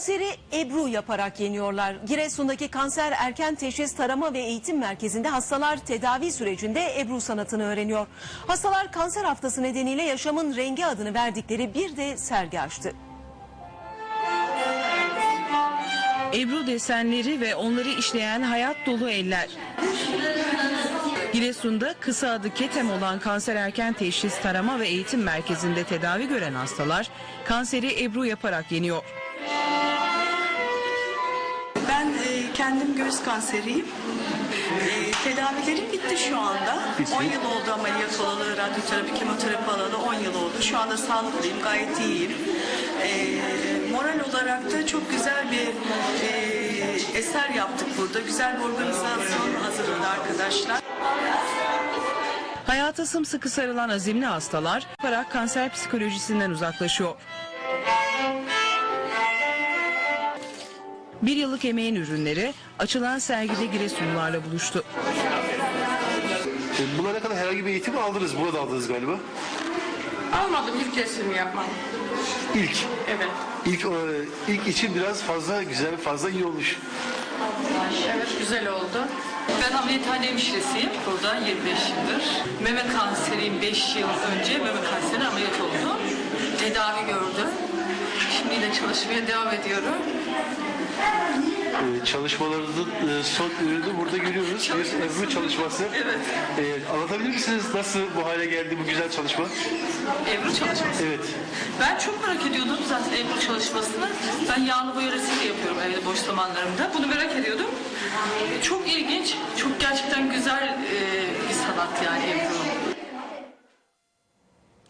Kanseri Ebru yaparak yeniyorlar. Giresun'daki kanser erken teşhis tarama ve eğitim merkezinde hastalar tedavi sürecinde Ebru sanatını öğreniyor. Hastalar kanser haftası nedeniyle yaşamın rengi adını verdikleri bir de sergi açtı. Ebru desenleri ve onları işleyen hayat dolu eller. Giresun'da kısa adı KETEM olan kanser erken teşhis tarama ve eğitim merkezinde tedavi gören hastalar kanseri Ebru yaparak yeniyor. Kendim göğüs kanseriyim. E, tedavilerim bitti şu anda. 10 yıl oldu ameliyat olalı, radyoterapi, kemoterapi alalı 10 yıl oldu. Şu anda sağlıklıyım, gayet iyiyim. E, moral olarak da çok güzel bir e, eser yaptık burada. Güzel bir organizasyon hazırladı arkadaşlar. Hayata sımsıkı sarılan azimli hastalar yaparak kanser psikolojisinden uzaklaşıyor. Bir yıllık emeğin ürünleri açılan sergide Giresunlularla buluştu. E, Buna ne kadar herhangi bir eğitim aldınız? Burada aldınız galiba. Almadım ilk resim yapmam. İlk. Evet. İlk, e, ilk için biraz fazla güzel, fazla iyi olmuş. Evet güzel oldu. Ben ameliyathane hemşiresiyim. Burada 25 yıldır. Meme kanseriyim 5 yıl önce. Meme kanseri ameliyat oldum. Tedavi gördüm. Şimdi de çalışmaya devam ediyorum. E, çalışmalarınızın e, son ürünü burada görüyoruz. Bir Ebru çalışması. Evet. E, anlatabilir misiniz nasıl bu hale geldi bu güzel çalışma? Ebru çalışması. Evet. Ben çok merak ediyordum zaten Ebru çalışmasını. Ben yağlı boya resim de yapıyorum evde boş zamanlarımda. Bunu merak ediyordum. Çok ilginç, çok gerçekten güzel e, bir sanat yani Ebru.